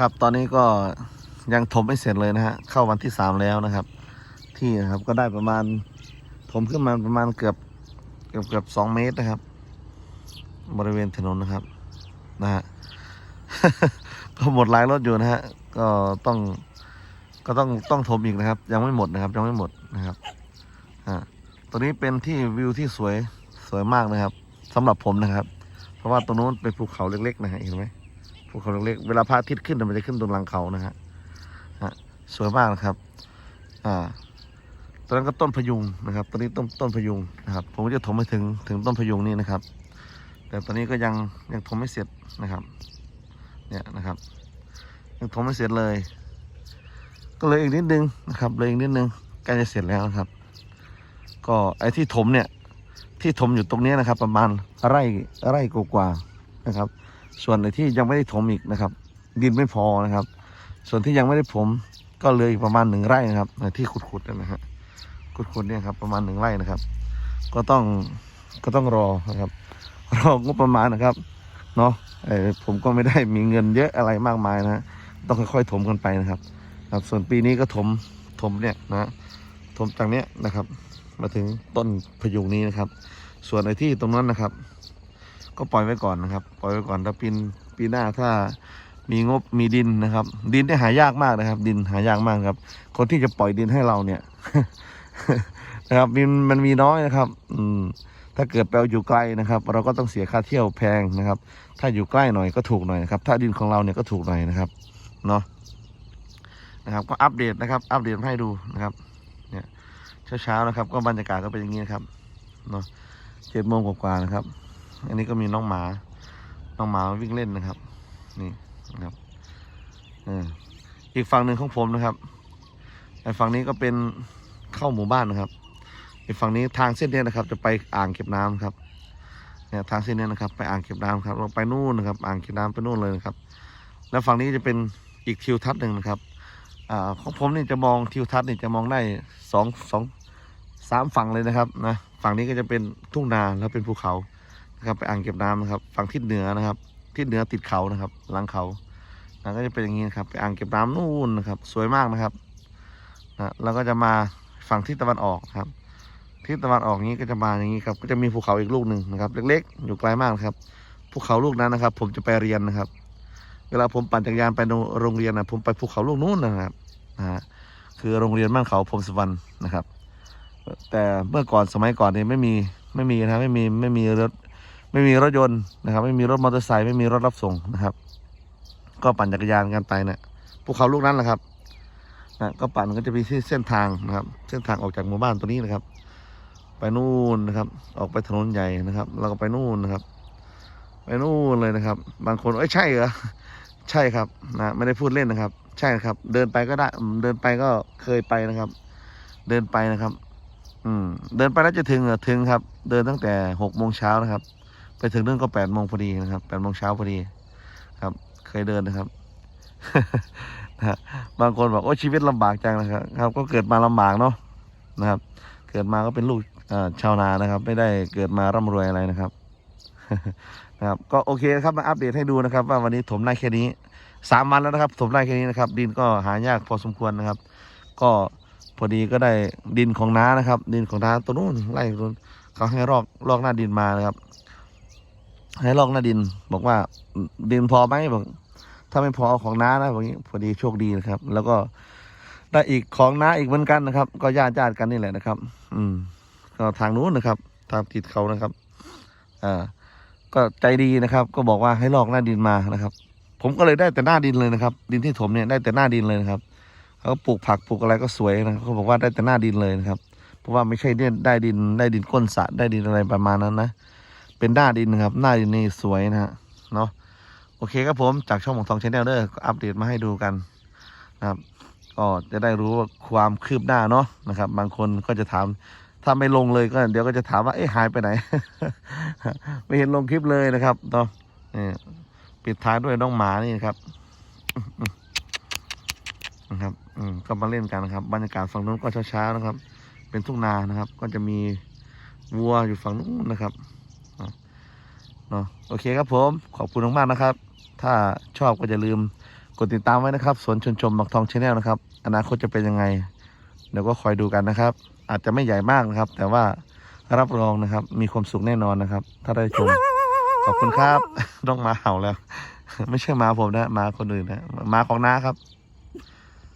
ครับตอนนี้ก็ยังถมไม่เสร็จเลยนะฮะเข้าวันที่สามแล้วนะครับ ที่นะครับก็ได้ประมาณถมขึ้นมาประมาณเกือบเกือบเกือบสองเมตรนะครับ บริเวณถนนนะครับนะฮะก็หมดหลายรถอยู่นะฮะก็ต้องก็ต้องต้องถมอีกนะครับ ยังไม่หมดนะครับ ยังไม่หมดนะครับอ่าตัวนี้เป็นที่วิวที่สวยสวยมากนะครับสำหรับผมนะครับ เพราะว่าตรงนู้นเป็นภูเขาเล็กๆนะฮะเห็นไหม ภูเขาเล็กๆเวลาพระอาทิตย์ขึ้นน่ะมันจะขึ้นตรงหลังเขานะฮะสวยมากนะครับ อ่าตอนนั้นก็ต้นพยุงนะครับตอนนี้ต้นต้นพยุงนะครับผมก็จะถมไปถึงถึงต้นพยุงนี่นะครับ แต่ตอนนี้ก็ยังยังถมไม่เสร็จนะครับ เนี่ยนะครับ ยังถมไม่เสร็จเลย ก็เลยอีกนิดนึงนะครับเลยอีกนิดนึงใกล้จะเสร็จแล้วนะครับ ก็ไอ้ที่ถมเนี่ยที่ถมอยู่ตรงนี้นะครับ ประมาณไร่ไร่กว่าๆนะครับ ส่วนในที่ยังไม่ได้ถมอีกนะครับ ดินไม่พอนะครับ ส่วนที่ยังไม่ได้ผมก็เหลยอีกประมาณหนึ่งไร่นะครับในที่ขุดๆนะฮะขุดๆเนี่ยครับประมาณหนึ่งไร่นะครับ ก็ต้องก็ต้องรอนะครับ รองบประมาณนะครับเนาะผมก็ไม่ได้มีเงินเยอะอะไรมากมายนะฮะต้องค่อยๆถมกันไปนะครับ ครับ ส่วนปีนี้ก็ถมถมเนี่ยนะถมจากเนี้ยนะครับ มาถึงต้นพยุงนี้นะครับ ส่วนไอ้ที่ตรงนั้นนะครับ ก็ปล่อยไว้ก่อนนะครับ ปล่อยไว้ก่อนถ้าปีนปีหน้าถ้ามีงบมีดินนะครับ ดินเนี่ยหายากมากนะครับ ดินหายากมากครับ คนที่จะปล่อยดินให้เราเนี่ยนะครับดินมันมีน้อยนะครับ อืมถ้าเกิดแปอยู่ไกลนะครับ เราก็ต้องเสียค่าเที่ยวแพงนะครับ ถ้าอยู่ใกล้หน่อยก็ถูกหน่อยนะครับ ถ้าดินของเราเนี่ยก็ถูกหน่อยนะครับเนาะนะครับ ก็อัปเดตนะครับ อัปเดตให้ดูนะครับ เนี่ยเช้าๆนะครับ ก็บรรยากาศก็เป็นอย่างนี้นะครับเนาะเจ็ดโมงกว่าๆนะครับ อันนี้ก็มีน้องหมา น้องหมาวิ่งเล่นนะครับ นี่นะครับออีกฝั่งหนึ่งของผมนะครับไอ้ฝั่งนี้ก็เป็นเข้าหมู่บ้านนะครับอีกฝั่งนี้ทางเส้นนี้นะครับ จะไปอ่างเก็บน้ำครับเนี่ยทางเส้นนี้นะครับ ไปอ่างเก็บน้ำครับเราไปนู่นนะครับ อ่างเก็บน้ำไปนู่นเลยนะครับ แล้วฝั่งนี้จะเป็นอีกทิวทัศน์หนึ่งนะครับอของผมนี่จะมองทิวทัศน์นี่จะมองได้สองสองสามฝั่งเลยนะครับนะฝั่งนี้ก็จะเป็นทุ่งนาแล้วเป็นภูเขา นะครับไปอ่างเก็บน้ำนะครับ ฝั่งทิศเหนือนะครับ ทิศเหนือติดเขานะครับ หลังเขานะก็จะเป็นอย่างนี้นะครับ ไปอ่างเก็บน้ำนู่นนะครับ สวยมากนะครับนะแล้วก็จะมาฝั่งทิศตะวันออกครับทิศตะวันออกนี้ก็จะมาอย่างนี้ครับก็จะมีภูเขาอีกลูกหนึ่งนะครับ เล็กๆ อยู่ไกลมากนะครับภูเขาลูกนั้นนะครับ ผมจะไปเรียนนะครับ เวลาผมปั่นจักรยานไปโรงเรียนนะผมไปภูเขาลูกนู้นนะครับนะคือโรงเรียนบ้านเขาพรมสวรรณนะครับ แต่เมื่อก่อนสมัยก่อนเนี่ยไม่มีไม่มีนะไม่มีไม่มีรถ ไม่มีรถยนต์นะครับ ไม่มีรถมอเตอร์ไซค์ไม่มีรถรับส่งนะครับ ก็ปั่นจักรยานกันไปเนะภูเขาลูกนั้นแหละครับนะก็ปั่นก็จะมีเส้นทางนะครับ เส้นทางออกจากหมู่บ้านตัวนี้นะครับ ไปนู่นนะครับ ออกไปถนนใหญ่นะครับ แล้วก็ไปนู่นนะครับ ไปนู่นเลยนะครับ บางคนเอ้ยใช่เหรอใช่ครับนะไม่ได้พูดเล่นนะครับ ใช่ครับ เดินไปก็ได้เดินไปก็เคยไปนะครับ เดินไปนะครับ อืม เดินไปแล้วจะถึงเหรอถึงครับ เดินตั้งแต่หกโมงเช้านะครับ ไปถึงนู่นก็แปดโมงพอดีนะครับแปดโมงเช้าพอดีครับ เคยเดินนะครับนะบางคนบอกโอ้ชีวิตลำบากจังนะครับครับ ก็เกิดมาลำบากเนาะนะครับ เกิดมาก็เป็นลูกชาวนานะครับ ไม่ได้เกิดมาร่ำรวยอะไรนะครับนะครับ ก็โอเคนะครับมาอัปเดตให้ดูนะครับ ว่าวันนี้ถมได้แค่นี้สามวันแล้วนะครับถมได้แค่นี้นะครับ ดินก็หายากพอสมควรนะครับ ก็พอดีก็ได้ดินของน้านะครับ ดินของน้าตัวนู้นไล่ตรงนู้นเขาให้ลอกลอกหน้าดินมานะครับ ให้ลอกหน้าดิน บอกว่าดินพอไหมบอก ถ้าไม่พอเอาของน้านะบอกงี้พอดีโชคดีนะครับ แล้วก็ได้อีกของน้าอีกเหมือนกันนะครับ ก็ญาติญาติกันนี่แหละนะครับ อืม ก็ทางนู้นนะครับ ทางติดเขานะครับ อ่า ก็ใจดีนะครับ ก็บอกว่าให้ลอกหน้าดินมานะครับ ผมก็เลยได้แต่หน้าดินเลยนะครับ ดินที่ถมเนี่ยได้แต่หน้าดินเลยนะครับเขาปลูกผักปลูกอะไรก็สวยนะเขาบอกว่าได้แต่หน้าดินเลยนะครับ เพราะว่าไม่ใช่ได้ดินได้ดินก้นสระได้ดินอะไรประมาณนั้นนะ เป็นหน้าดินนะครับ หน้าดินนี่สวยนะฮะเนาะโอเคครับผมจากช่องของทองชแนลเด้อก็อัปเดตมาให้ดูกันนะครับ ก็จะได้รู้ว่าความคืบหน้าเนาะนะครับ บางคนก็จะถามถ้าไม่ลงเลยก็เดี๋ยวก็จะถามว่าเอ๊ะหายไปไหน ไม่เห็นลงคลิปเลยนะครับเนาะนี่ปิดท้ายด้วยน้องหมานี่นะครับนะครับ อืมก็มาเล่นกันนะครับ บรรยากาศฝั่งนู้นก็เช้าๆนะครับ เป็นทุ่งนานะครับ ก็จะมีวัวอยู่ฝั่งนู้นนะครับ เนาะโอเคครับผม ขอบคุณมากๆนะครับ ถ้าชอบก็อย่าลืมกดติดตามไว้นะครับสวนชนชมบักทองชาแนลนะครับ อนาคตจะเป็นยังไงเดี๋ยวก็คอยดูกันนะครับ อาจจะไม่ใหญ่มากนะครับ แต่ว่ารับรองนะครับ มีความสุขแน่นอนนะครับ ถ้าได้ชม ขอบคุณครับ ต้องมาเห่าแล้ว ไม่ใช่หมาผมนะหมาคนอื่นนะหมาของน้าครับ